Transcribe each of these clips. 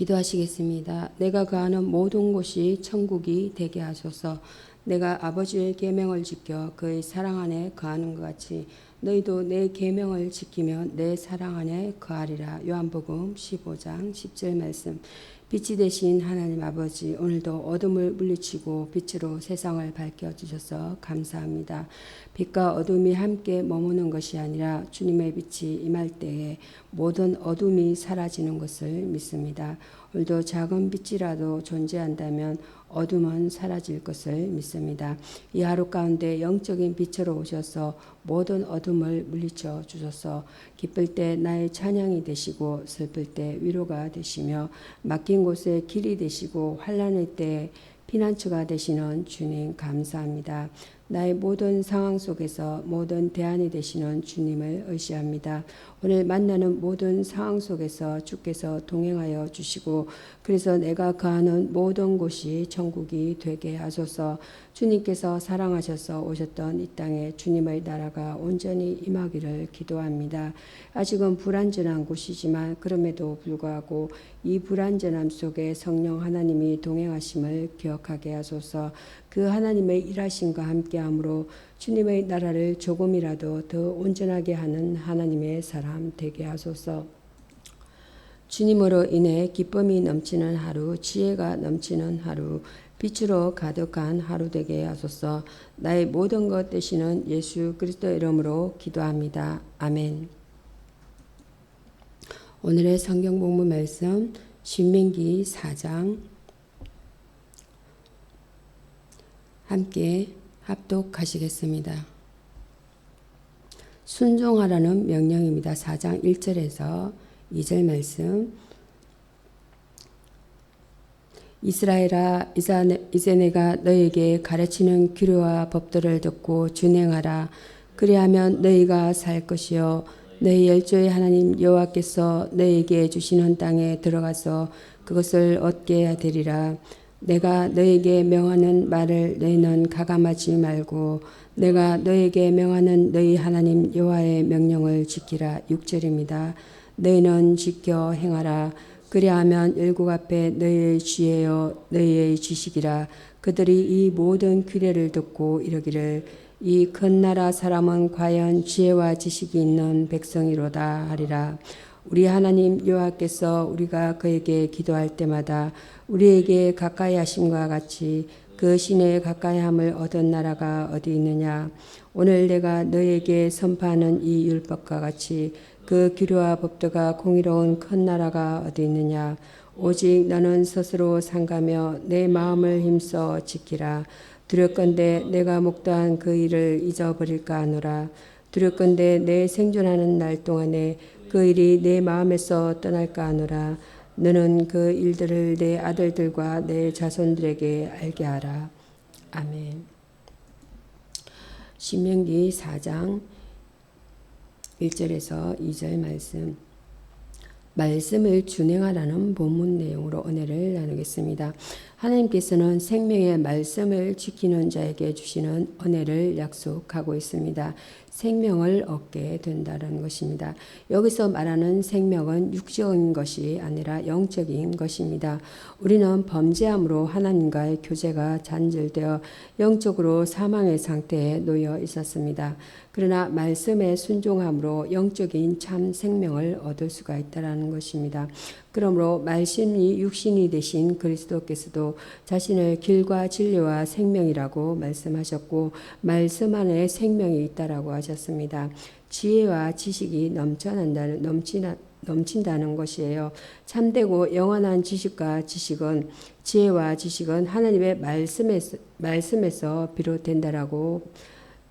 기도하시겠습니다. 내가 거하는 모든 곳이 천국이 되게 하소서. 내가 아버지의 계명을 지켜 그의 사랑 안에 거하는 것 같이 너희도 내 계명을 지키면 내 사랑 안에 거하리라. 요한복음 15장 10절 말씀. 빛이 되신 하나님 아버지 오늘도 어둠을 물리치고 빛으로 세상을 밝혀 주셔서 감사합니다. 빛과 어둠이 함께 머무는 것이 아니라 주님의 빛이 임할 때에 모든 어둠이 사라지는 것을 믿습니다. 오늘도 작은 빛이라도 존재한다면 어둠은 사라질 것을 믿습니다. 이 하루 가운데 영적인 빛으로 오셔서 모든 어둠을 물리쳐 주셔서 기쁠 때 나의 찬양이 되시고 슬플 때 위로가 되시며 막힌 곳에 길이 되시고 환란의 때 피난처가 되시는 주님 감사합니다. 나의 모든 상황 속에서 모든 대안이 되시는 주님을 의시합니다. 오늘 만나는 모든 상황 속에서 주께서 동행하여 주시고 그래서 내가 거하는 모든 곳이 천국이 되게 하소서 주님께서 사랑하셔서 오셨던 이 땅에 주님의 나라가 온전히 임하기를 기도합니다. 아직은 불완전한 곳이지만 그럼에도 불구하고 이 불완전함 속에 성령 하나님이 동행하심을 기억하게 하소서 그 하나님의 일하심과 함께함으로 주님의 나라를 조금이라도 더 온전하게 하는 하나님의 사람 되게 하소서. 주님으로 인해 기쁨이 넘치는 하루, 지혜가 넘치는 하루, 빛으로 가득한 하루 되게 하소서. 나의 모든 것 되시는 예수 그리스도 이름으로 기도합니다. 아멘. 오늘의 성경 본문 말씀 신명기 4장 함께 합독하시겠습니다. 순종하라는 명령입니다. 4장 1절에서 2절 말씀. 이스라엘아 이제 내가 너에게 가르치는 규례와 법도를 듣고 준행하라 그리하면 너희가 살 것이요 너희 열조의 하나님 여호와께서 너희에게 주시는 땅에 들어가서 그것을 얻게 되리라 내가 너에게 명하는 말을 너희는 가감하지 말고 내가 너에게 명하는 너희 하나님 여호와의 명령을 지키라. 6절입니다. 너희는 지켜 행하라. 그리하면 일국 앞에 너희의 지혜요 너희의 지식이라. 그들이 이 모든 규례를 듣고 이르기를 이 큰 나라 사람은 과연 지혜와 지식이 있는 백성이로다 하리라 우리 하나님 여호와께서 우리가 그에게 기도할 때마다 우리에게 가까이 하심과 같이 그 신에 가까이함을 얻은 나라가 어디 있느냐? 오늘 내가 너에게 선포하는 이 율법과 같이 그 규례와 법도가 공의로운 큰 나라가 어디 있느냐? 오직 너는 스스로 상가며 내 마음을 힘써 지키라. 두렵건대 내가 목도한 그 일을 잊어버릴까 하노라 두렵건대 내 생존하는 날 동안에 그 일이 내 마음에서 떠날까 하노라 너는 그 일들을 내 아들들과 내 자손들에게 알게 하라 아멘 신명기 4장 1절에서 2절 말씀. 말씀을 준행하라는 본문 내용으로 은혜를 나누겠습니다. 하나님께서는 생명의 말씀을 지키는 자에게 주시는 은혜를 약속하고 있습니다. 생명을 얻게 된다는 것입니다. 여기서 말하는 생명은 육적인 것이 아니라 영적인 것입니다. 우리는 범죄함으로 하나님과의 교제가 잔절되어 영적으로 사망의 상태에 놓여 있었습니다. 그러나 말씀에 순종함으로 영적인 참 생명을 얻을 수가 있다라는 것입니다. 그러므로 말씀이 육신이 되신 그리스도께서도 자신을 길과 진리와 생명이라고 말씀하셨고 말씀 안에 생명이 있다라고 하셨습니다. 지혜와 지식이 넘쳐난다는 넘치나 넘친다는 것이에요. 참되고 영원한 지식과 지식은 지혜와 지식은 하나님의 말씀에서 말씀에서 비롯된다라고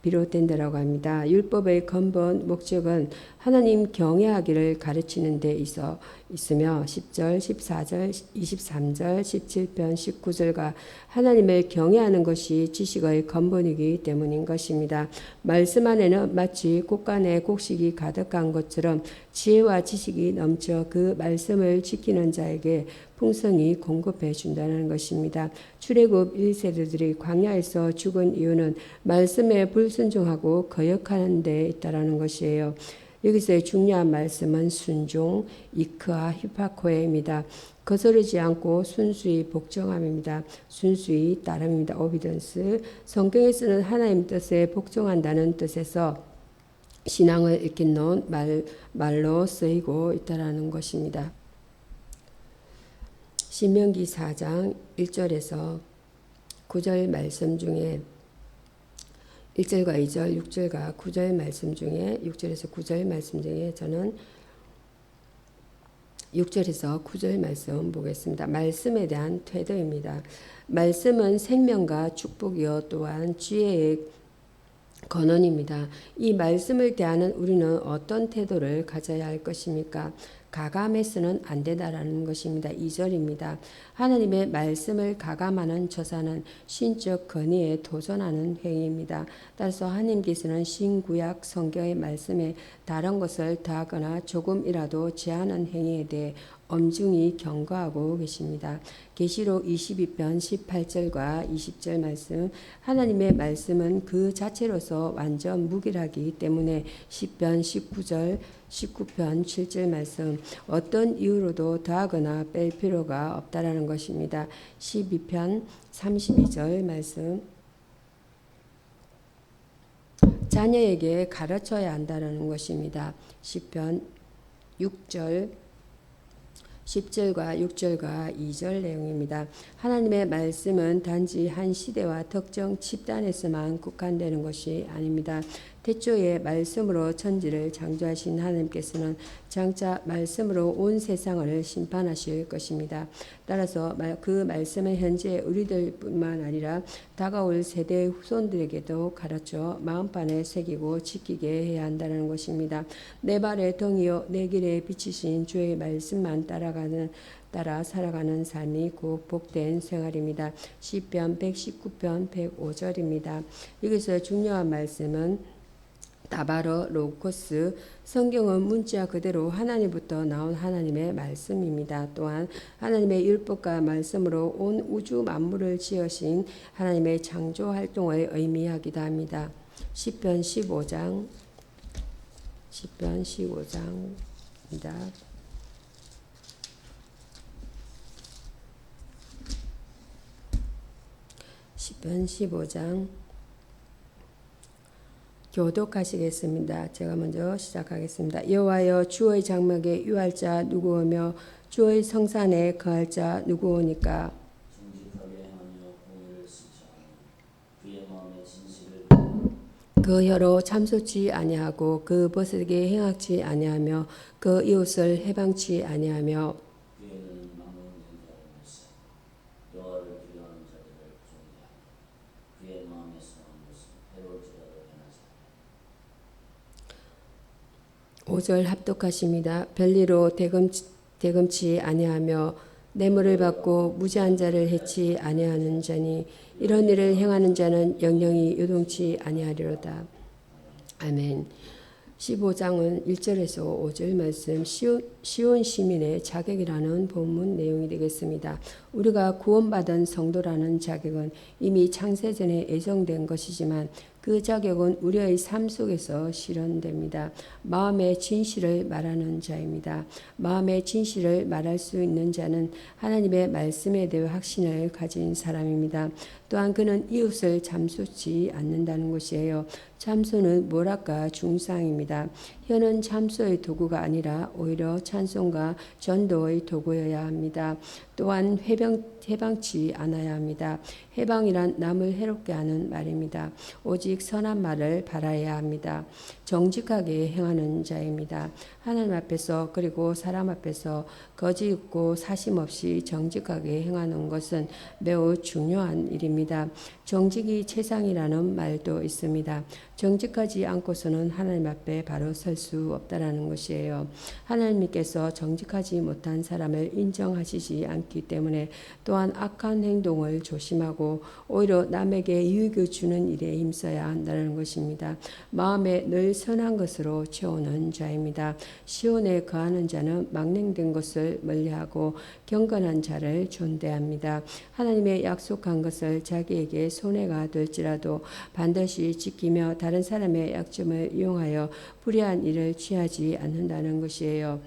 비롯된다라고 합니다. 율법의 근본 목적은 하나님 경외하기를 가르치는 데 있어 있으며 10절, 14절, 23절, 17편, 19절과 하나님을 경외하는 것이 지식의 근본이기 때문인 것입니다. 말씀 안에는 마치 곡간에 곡식이 가득한 것처럼 지혜와 지식이 넘쳐 그 말씀을 지키는 자에게 풍성이 공급해 준다는 것입니다. 출애굽 1세대들이 광야에서 죽은 이유는 말씀에 불순종하고 거역하는 데 있다라는 것이에요. 여기서의 중요한 말씀은 순종, 이크와 히파코에입니다. 거스르지 않고 순수히 복종함입니다. 순수히 따름입니다. 오비던스. 성경에서는 하나님 뜻에 복종한다는 뜻에서 신앙을 익힌 말, 말로 쓰이고 있다라는 것입니다. 신명기 4장 1절에서 9절 말씀 중에 1절과 2절, 6절과 9절 말씀 중에 6절에서 9절 말씀 중에 저는 6절에서 9절 말씀 보겠습니다. 말씀에 대한 태도입니다. 말씀은 생명과 축복이요 또한 지혜의 건원입니다. 이 말씀을 대하는 우리는 어떤 태도를 가져야 할 것입니까? 가감해서는 안 되다라는 것입니다. 2절입니다. 하나님의 말씀을 가감하는 저사는 신적 권위에 도전하는 행위입니다. 따라서 하나님께서는 신구약 성경의 말씀에 다른 것을 더하거나 조금이라도 제하는 행위에 대해 엄중히 경고하고 계십니다. 계시록 22편 18절과 20절 말씀 하나님의 말씀은 그 자체로서 완전 무기라기 때문에 10편 19절 19편 7절 말씀 어떤 이유로도 더하거나 뺄 필요가 없다라는 것입니다. 12편 32절 말씀 자녀에게 가르쳐야 한다는 것입니다. 10편 6절 10절과 6절과 2절 내용입니다. 하나님의 말씀은 단지 한 시대와 특정 집단에서만 국한되는 것이 아닙니다. 태초에 말씀으로 천지를 창조하신 하나님께서는 장차 말씀으로 온 세상을 심판하실 것입니다. 따라서 그 말씀은 현재 우리들뿐만 아니라 다가올 세대 후손들에게도 가르쳐 마음판에 새기고 지키게 해야 한다는 것입니다. 내 발의 덩이요 내 길에 비치신 주의 말씀만 따라가는 따라 살아가는 삶이 곧 복된 생활입니다. 시편 119편 105절입니다. 여기서 중요한 말씀은 다바로 로코스 성경은 문자 그대로 하나님부터 나온 하나님의 말씀입니다. 또한 하나님의 율법과 말씀으로 온 우주 만물을 지으신 하나님의 창조 활동을 의미하기도 합니다. 시편 15장 시편 15장입니다. 시편 15장 교독하시겠습니다. 제가 먼저 시작하겠습니다. 여호와여 주의 장막에 유할 자 누구오며 주의 성산에 거할 자 누구오니까 그 혀로 참소치 아니하고 그 벗에게 행악치 아니하며 그 이웃을 해방치 아니하며 그에는 망령된 자를 물사 여호와를 두려워하는 자들을 존대하며 그의 마음에 선한 것은 해로울지라도 행하지 않아 5절 합독하십니다. 별리로 대금치, 대금치 아니하며 뇌물을 받고 무지한 자를 해치 아니하는 자니 이런 일을 행하는 자는 영영이 요동치 아니하리로다. 아멘. 15장은 1절에서 5절 말씀 시온, 시민의 자격이라는 본문 내용이 되겠습니다. 우리가 구원받은 성도라는 자격은 이미 창세전에 예정된 것이지만 그 자격은 우리의 삶 속에서 실현됩니다. 마음의 진실을 말하는 자입니다. 마음의 진실을 말할 수 있는 자는 하나님의 말씀에 대해 확신을 가진 사람입니다. 또한 그는 이웃을 잠수치 않는다는 것이에요. 참소는 뭐랄까 중상입니다. 혀는 참소의 도구가 아니라 오히려 찬송과 전도의 도구여야 합니다. 또한 해방, 해방치 않아야 합니다. 해방이란 남을 해롭게 하는 말입니다. 오직 선한 말을 바라야 합니다. 정직하게 행하는 자입니다. 하나님 앞에서 그리고 사람 앞에서 거짓 있고 사심 없이 정직하게 행하는 것은 매우 중요한 일입니다. 정직이 최상이라는 말도 있습니다. 정직하지 않고서는 하나님 앞에 바로 설 수 없다라는 것이에요. 하나님께서 정직하지 못한 사람을 인정하시지 않기 때문에 또한 악한 행동을 조심하고 오히려 남에게 유익을 주는 일에 힘써야 한다는 것입니다. 마음에 늘 선한 것으로 채우는 자입니다. 시온에 거하는 자는 망령된 것을 멀리하고 경건한 자를 존대합니다. 하나님의 약속한 것을 자기에게 손해가 될지라도 반드시 지키며 다른 사람의 약점을 이용하여 불의한 일을 취하지 않는다는 것이에요.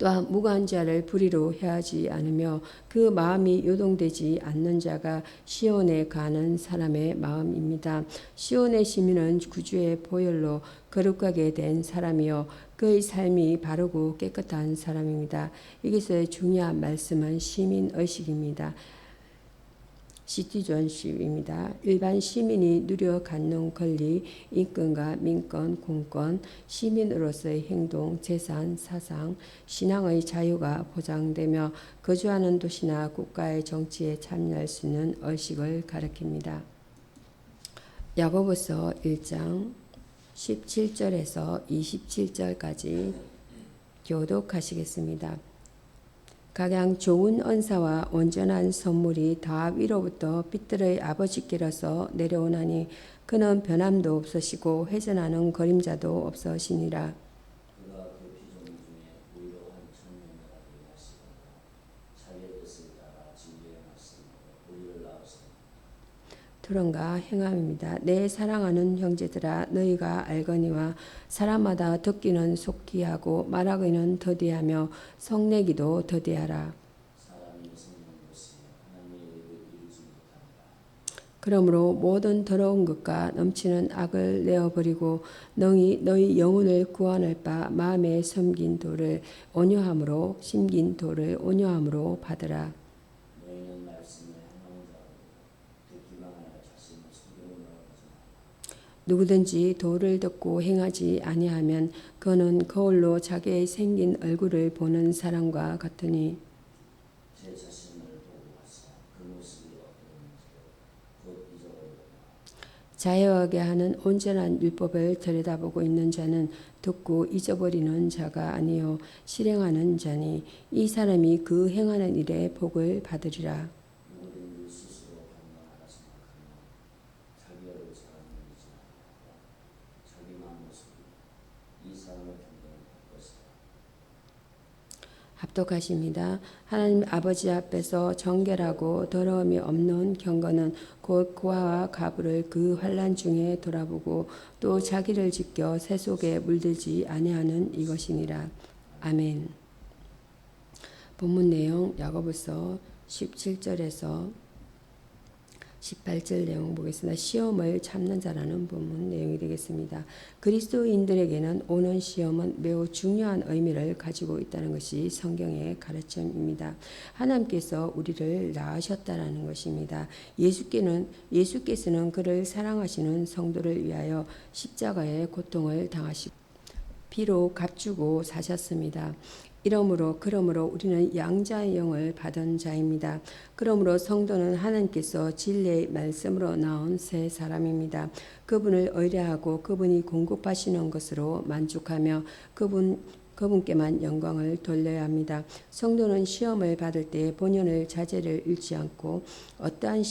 또한 무고한 자를 불의로 해하지 않으며 그 마음이 요동되지 않는 자가 시온에 가는 사람의 마음입니다. 시온의 시민은 구주의 보혈로 거룩하게 된 사람이요 그의 삶이 바르고 깨끗한 사람입니다. 여기서의 중요한 말씀은 시민 의식입니다. 시티존십입니다. 일반 시민이 누려 갖는 권리, 인권과 민권, 공권, 시민으로서의 행동, 재산, 사상, 신앙의 자유가 보장되며 거주하는 도시나 국가의 정치에 참여할 수 있는 의식을 가리킵니다. 야고보서 1장 17절에서 27절까지 교독하시겠습니다. 각양 좋은 언사와 온전한 선물이 다 위로부터 빛들의 아버지께로서 내려오나니 그는 변함도 없으시고 회전하는 그림자도 없으시니라. 그가 그 피조물 중에 오히려 한 천년이라 하시다가 자기의 뜻을 따라 진리의 말씀으로 우리를 낳으시니 토론과 행함입니다. 내 사랑하는 형제들아 너희가 알거니와 사람마다 듣기는 속기하고 말하기는 더디하며 성내기도 더디하라. 그러므로 모든 더러운 것과 넘치는 악을 내어버리고 너희 너희 영혼을 구원할 바 마음에 섬긴 도를 온유함으로 심긴 도를 온유함으로 받으라. 너희는 말씀을 행하는 자로 듣기만 하여 자신을 속이는 하지 마. 누구든지 도를 듣고 행하지 아니하면 그는 거울로 자기의 생긴 얼굴을 보는 사람과 같으니 자유하게 하는 온전한 율법을 들여다보고 있는 자는 듣고 잊어버리는 자가 아니요 실행하는 자니 이 사람이 그 행하는 일에 복을 받으리라. 누구든지 스스로 경건하라 생각하며 자기를 잘하는 일이지 않고 자기만 모습이 이 사람의 경건을 볼 것이다. 합독하십니다. 하나님 아버지 앞에서 정결하고 더러움이 없는 경건은 곧 고아와 가부를 그 환란 중에 돌아보고 또 자기를 지켜 새 속에 물들지 아니하는 이것이니라. 아멘. 본문 내용 야고보서 17절에서 18절 내용 보겠습니다. 시험을 참는 자라는 본문 내용이 되겠습니다. 그리스도인들에게는 오는 시험은 매우 중요한 의미를 가지고 있다는 것이 성경의 가르침입니다. 하나님께서 우리를 낳으셨다라는 것입니다. 예수께는 예수께서는 그를 사랑하시는 성도를 위하여 십자가의 고통을 당하시고 비로 값주고 사셨습니다. 이러므로 그러므로 우리는 양자의 영을 받은 자입니다. 그러므로 성도는 하나님께서 진리의 말씀으로 나온 새 사람입니다. 그분을 의뢰하고 그분이 공급하시는 것으로 만족하며 그분 그분께만 영광을 돌려야 합니다. 성도는 시험을 받을 때 본연의 자제를 잃지 않고 어떠한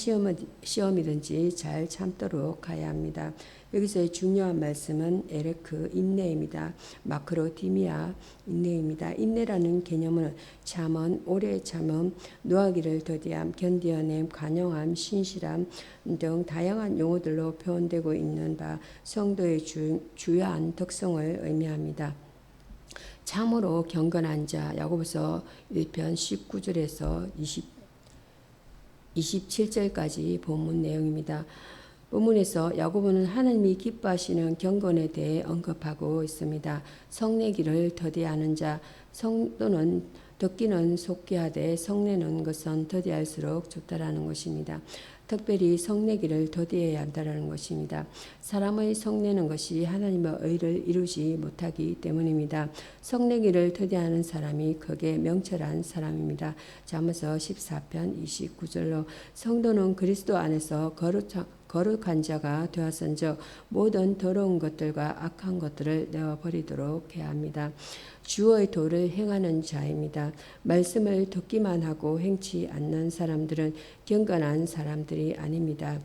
시험이든지 잘 참도록 하야 합니다. 여기서의 중요한 말씀은 에레크 인내입니다. 마크로 디미아 인내입니다. 인내라는 개념은 참은, 오래 참음, 노하기를 더디함, 견디어냄, 관용함, 신실함 등 다양한 용어들로 표현되고 있는 바 성도의 주, 주요한 특성을 의미합니다. 참으로 경건한 자 야고보서 1편 19절에서 20 27절까지 본문 내용입니다. 본문에서 야고보는 하나님이 기뻐하시는 경건에 대해 언급하고 있습니다. 성내기를 더디하는 자 성도는 듣기는 속게 하되 성내는 것은 더디할수록 좋다라는 것입니다. 특별히 성내기를 더디해야 한다는 것입니다. 사람의 성내는 것이 하나님의 의를 이루지 못하기 때문입니다. 성내기를 더디하는 사람이 크게 명철한 사람입니다. 잠언서 14편 29절로 성도는 그리스도 안에서 거룩한 거룩한 자가 되었은즉 모든 더러운 것들과 악한 것들을 내어 버리도록 해야 합니다. 주의 도를 행하는 자입니다. 말씀을 듣기만 하고 행치 않는 사람들은 경건한 사람들이 아닙니다.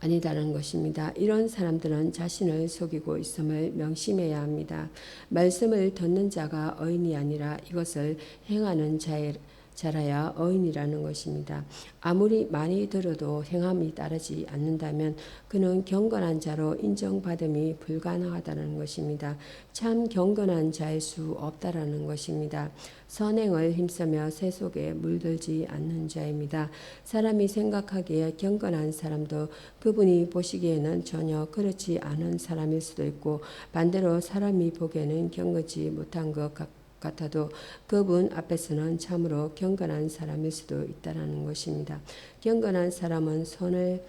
아니다는 것입니다. 이런 사람들은 자신을 속이고 있음을 명심해야 합니다. 말씀을 듣는 자가 어인이 아니라 이것을 행하는 자의 자라야 어인이라는 것입니다. 아무리 많이 들어도 행함이 따르지 않는다면 그는 경건한 자로 인정받음이 불가능하다는 것입니다. 참 경건한 자일 수 없다라는 것입니다. 선행을 힘쓰며 새 속에 물들지 않는 자입니다. 사람이 생각하기에 경건한 사람도 그분이 보시기에는 전혀 그렇지 않은 사람일 수도 있고 반대로 사람이 보기에는 경건지 못한 것 같. 같아도 그분 앞에서는 참으로 경건한 사람일 수도 있다라는 것입니다. 경건한 사람은 선을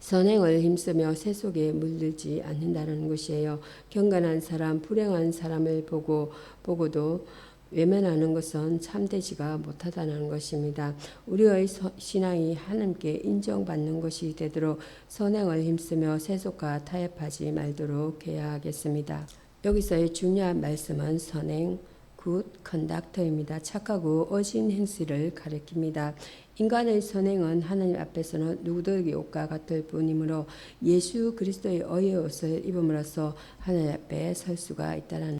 선행을 힘쓰며 새 속에 물들지 않는다는 것이에요. 경건한 사람, 불행한 사람을 보고 보고도 외면하는 것은 참되지가 못하다는 것입니다. 우리의 서, 신앙이 하나님께 인정받는 것이 되도록 선행을 힘쓰며 세속과 타협하지 말도록 해야 하겠습니다. 여기서의 중요한 말씀은 선행, 굿 컨덕터입니다. 착하고 어진 행실을 가리킵니다. 인간의 선행은 하나님 앞에서는 누구들에게 옷과 같을 뿐이므로 예수 그리스도의 의의 옷을 입음으로써 하나님 앞에 설 수가 있다는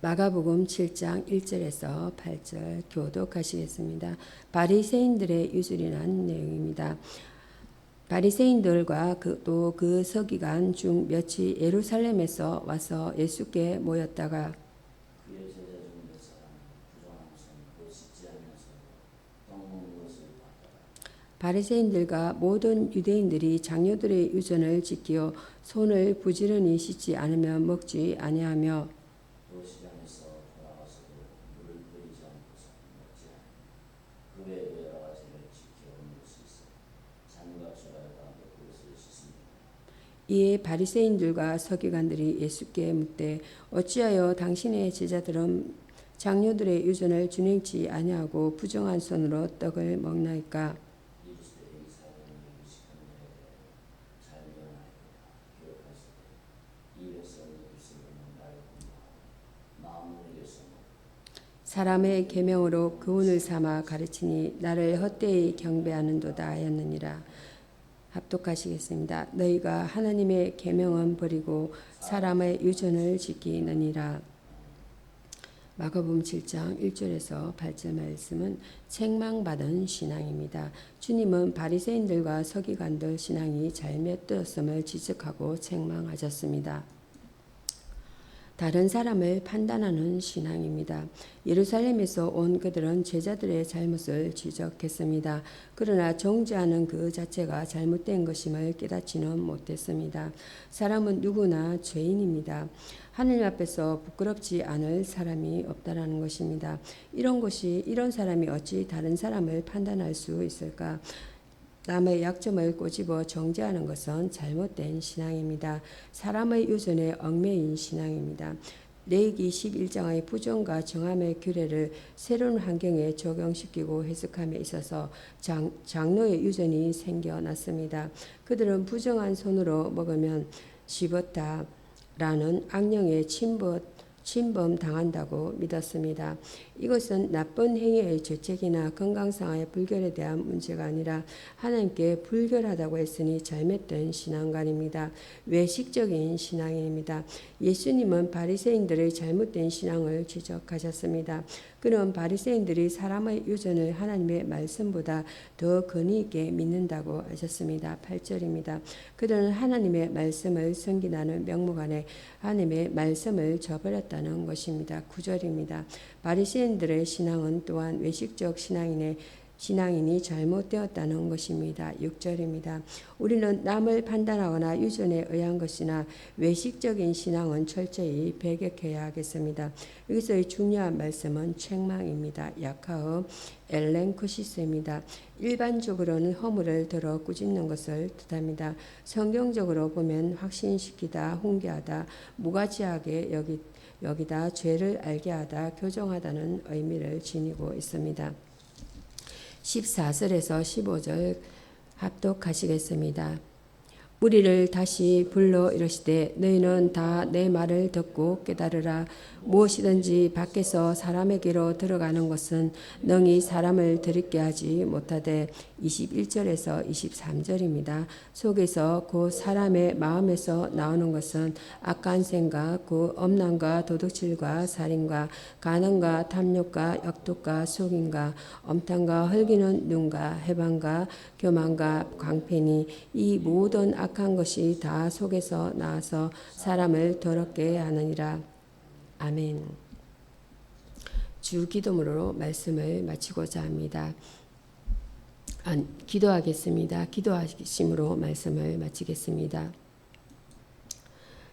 마가복음 7장 1절에서 8절 교독하시겠습니다. 바리새인들의 유술이란 내용입니다. 바리새인들과 그, 또그 서기관 중 몇이 예루살렘에서 와서 예수께 모였다가 바리새인들과 모든 유대인들이 장녀들의 유전을 지키어 손을 부지런히 씻지 않으면 먹지 아니하며 또 시장에서 돌아가서도 물을 뿌리지 않고서 먹지 않으며 그 외에도 여러 가지를 지켜 먹는 것이 있어 잔갓줄알과 몇 그릇을 씻습니다. 이에 바리새인들과 서기관들이 예수께 묻되 어찌하여 당신의 제자들은 장녀들의 유전을 준행치 아니하고 부정한 손으로 떡을 먹나이까? 사람의 계명으로 교훈을 삼아 가르치니 나를 헛되이 경배하는도다 하였느니라 합독하시겠습니다. 너희가 하나님의 계명은 버리고 사람의 유전을 지키느니라. 마가복음 7장 1절에서 8절 말씀은 책망받은 신앙입니다. 주님은 바리새인들과 서기관들 신앙이 잘못되었음을 지적하고 책망하셨습니다. 다른 사람을 판단하는 신앙입니다. 예루살렘에서 온 그들은 제자들의 잘못을 지적했습니다. 그러나 정죄하는 그 자체가 잘못된 것임을 깨닫지는 못했습니다. 사람은 누구나 죄인입니다. 하늘 앞에서 부끄럽지 않을 사람이 없다라는 것입니다. 이런 것이 이런 사람이 어찌 다른 사람을 판단할 수 있을까? 남의 약점을 꼬집어 정죄하는 것은 잘못된 신앙입니다. 사람의 유전에 얽매인 신앙입니다. 레이기 11장의 부정과 정함의 규례를 새로운 환경에 적용시키고 해석함에 있어서 장, 장로의 유전이 생겨났습니다. 그들은 부정한 손으로 먹으면 씹었다라는 악령의 침범, 침범 당한다고 믿었습니다. 이것은 나쁜 행위의 죄책이나 건강상의 불결에 대한 문제가 아니라 하나님께 불결하다고 했으니 잘못된 신앙관입니다. 외식적인 신앙입니다. 예수님은 바리새인들의 잘못된 신앙을 지적하셨습니다. 그는 바리새인들이 사람의 유전을 하나님의 말씀보다 더 근위 있게 믿는다고 하셨습니다. 8절입니다. 그들은 하나님의 말씀을 섬기라는 명목 안에 하나님의 말씀을 저버렸다 는 것입니다. 9절입니다. 바리새인들의 신앙은 또한 외식적 신앙인의 신앙인이 잘못되었다는 것입니다. 6절입니다. 우리는 남을 판단하거나 유전에 의한 것이나 외식적인 신앙은 철저히 배격해야 하겠습니다. 여기서의 중요한 말씀은 책망입니다. 약하어 엘렌쿠시스입니다. 일반적으로는 허물을 들어 꾸짖는 것을 뜻합니다. 성경적으로 보면 확신시키다, 훈계하다, 무가지하게 여기, 여기다 죄를 알게 하다, 교정하다는 의미를 지니고 있습니다. 14절에서 15절 합독하시겠습니다. 우리를 다시 불러 이르시되 너희는 다 내 말을 듣고 깨달으라 무엇이든지 밖에서 사람에게로 들어가는 것은 능히 사람을 들있게 하지 못하되 21절에서 23절입니다. 속에서 그 사람의 마음에서 나오는 것은 악한 생각, 그 엄난과 도둑질과 살인과 간음과 탐욕과 역독과 속임과 엄탄과 헐기는 눈과 해방과 교만과 광팬이 이 모든 악한 것이 다 속에서 나와서 사람을 더럽게 하느니라. 아멘. 주 기도문으로 말씀을 마치고자 합니다. 아, 기도하겠습니다. 기도하심으로 말씀을 마치겠습니다.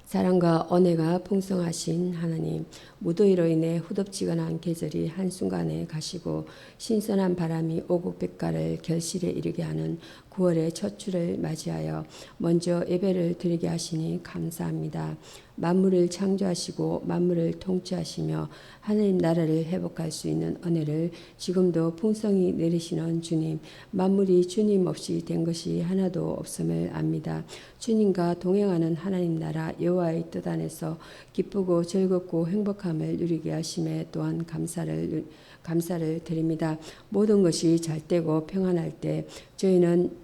사랑과 언혜가 풍성하신 하나님, 무더위로 인해 후덥지근한 계절이 한순간에 가시고 신선한 바람이 오곡백가를 결실에 이르게 하는 9월의 첫 주를 맞이하여 먼저 예배를 드리게 하시니 감사합니다. 만물을 창조하시고 만물을 통치하시며 하나님 나라를 회복할 수 있는 은혜를 지금도 풍성히 내리시는 주님, 만물이 주님 없이 된 것이 하나도 없음을 압니다. 주님과 동행하는 하나님 나라 여호와의 뜻 안에서 기쁘고 즐겁고 행복함을 누리게 하심에 또한 감사를 감사를 드립니다. 모든 것이 잘 되고 평안할 때 저희는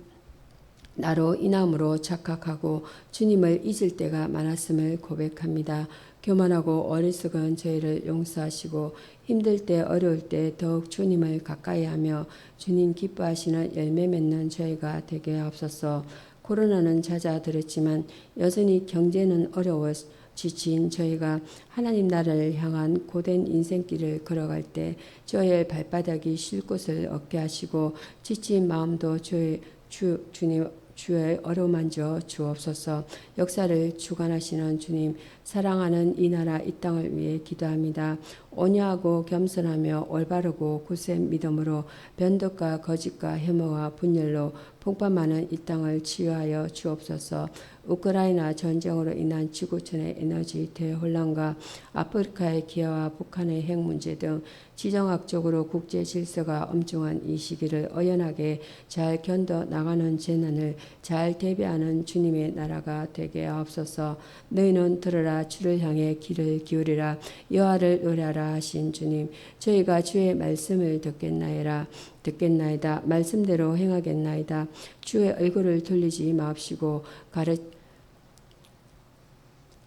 나로 인함으로 착각하고 주님을 잊을 때가 많았음을 고백합니다. 교만하고 어리석은 저희를 용서하시고 힘들 때 어려울 때 더욱 주님을 가까이 하며 주님 기뻐하시는 열매 맺는 저희가 되게 하옵소서. 코로나는 잦아들었지만 여전히 경제는 어려워 지친 저희가 하나님 나라를 향한 고된 인생길을 걸어갈 때 저의 발바닥이 쉴 곳을 얻게 하시고 지친 마음도 주의 주, 주님 주의 어루만져 주옵소서 역사를 주관하시는 주님 사랑하는 이 나라 이 땅을 위해 기도합니다. 온유하고 겸손하며 올바르고 굳센 믿음으로 변덕과 거짓과 혐오와 분열로 폭발하는 이 땅을 치유하여 주옵소서. 우크라이나 전쟁으로 인한 지구촌의 에너지 대혼란과 아프리카의 기아와 북한의 핵 문제 등 지정학적으로 국제 질서가 엄중한 이 시기를 어연하게 잘 견뎌 나가는 재난을 잘 대비하는 주님의 나라가 되게 하옵소서. 너희는 들으라 주를 향해 귀를 기울이라 여호와를 노래하라 하신 주님 저희가 주의 말씀을 듣겠나이다 듣겠나이다 말씀대로 행하겠나이다. 주의 얼굴을 돌리지 마옵시고 가르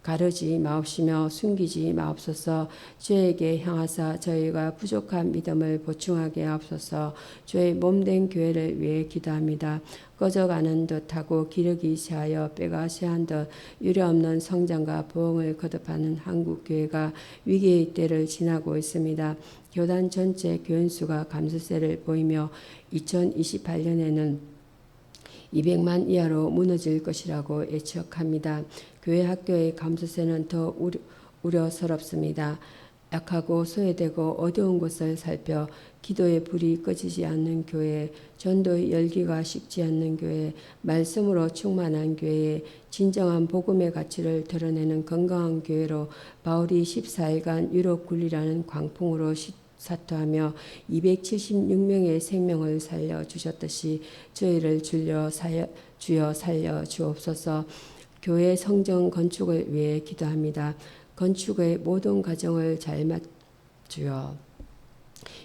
가르지 마옵시며 숨기지 마옵소서 주에게 향하사 저희가 부족한 믿음을 보충하게 하옵소서 주의 몸된 교회를 위해 기도합니다. 꺼져가는 듯하고 기력이 쇠하여 뼈가 쇠한 듯 유례없는 성장과 부흥을 거듭하는 한국 교회가 위기의 때를 지나고 있습니다. 교단 전체 교인 수가 감소세를 보이며 2028년에는 200만 이하로 무너질 것이라고 예측합니다. 교회 학교의 감소세는 더 우려, 우려스럽습니다. 약하고 소외되고 어두운 곳을 살펴 기도의 불이 꺼지지 않는 교회, 전도의 열기가 식지 않는 교회, 말씀으로 충만한 교회, 진정한 복음의 가치를 드러내는 건강한 교회로 바울이 14일간 유럽 굴리라는 광풍으로 사토하며 276명의 생명을 살려 주셨듯이 저희를 주여 살려 주옵소서. 교회 성전 건축을 위해 기도합니다. 건축의 모든 과정을 잘 맞주어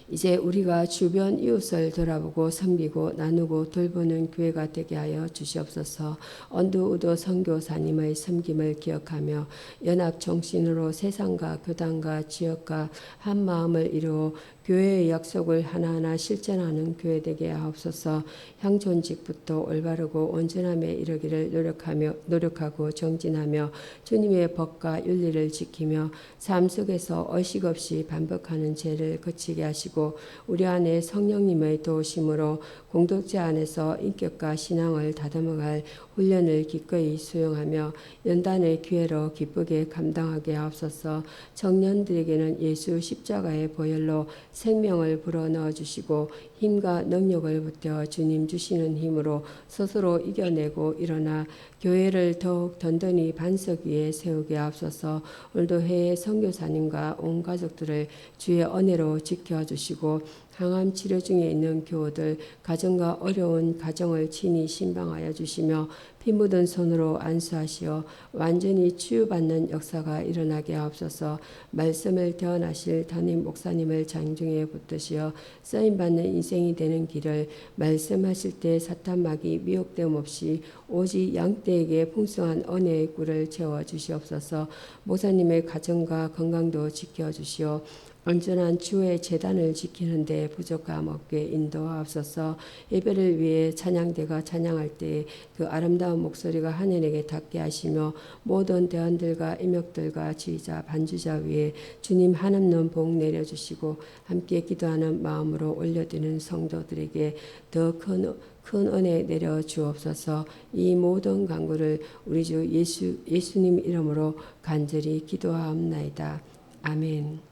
이제 우리가 주변 이웃을 돌아보고 섬기고 나누고 돌보는 교회가 되게 하여 주시옵소서. 언두우도 선교사님의 섬김을 기억하며 연합 정신으로 세상과 교단과 지역과 한 마음을 이루어 교회의 약속을 하나하나 실천하는 교회 되게 하옵소서. 향존직부터 올바르고 온전함에 이르기를 노력하며 노력하고 정진하며 주님의 법과 윤리를 지키며 삶 속에서 의식 없이 반복하는 죄를 거치게 하시고 우리 안에 성령님의 도우심으로 공동체 안에서 인격과 신앙을 다듬어갈 훈련을 기꺼이 수용하며 연단의 기회로 기쁘게 감당하게 하옵소서. 청년들에게는 예수 십자가의 보혈로 생명을 불어넣어 주시고 힘과 능력을 붙여 주님 주시는 힘으로 스스로 이겨내고 일어나 교회를 더욱 든든히 반석 위에 세우게 하옵소서. 오늘도 해외 선교사님과 온 가족들을 주의 은혜로 지켜 주시고 항암 치료 중에 있는 교우들 가정과 어려운 가정을 친히 신방하여 주시며 피 묻은 손으로 안수하시어 완전히 치유받는 역사가 일어나게 하옵소서 말씀을 대언하실 담임 목사님을 장중에 붙드시어 쓰임받는 인생이 되는 길을 말씀하실 때 사탄 막이 미혹됨 없이 오직 양떼에게 풍성한 은혜의 꿀을 채워 주시옵소서. 목사님의 가정과 건강도 지켜 주시어 온전한 주의 재단을 지키는데 부족함 없게 인도하옵소서 예배를 위해 찬양대가 찬양할 때 그 아름다운 목소리가 하늘에게 닿게 하시며 모든 대원들과 임역들과 지휘자 반주자 위에 주님 한없는 복 내려주시고 함께 기도하는 마음으로 올려드리는 성도들에게 더큰 큰 은혜 내려 주옵소서. 이 모든 간구를 우리 주 예수 예수님 이름으로 간절히 기도하옵나이다. 아멘.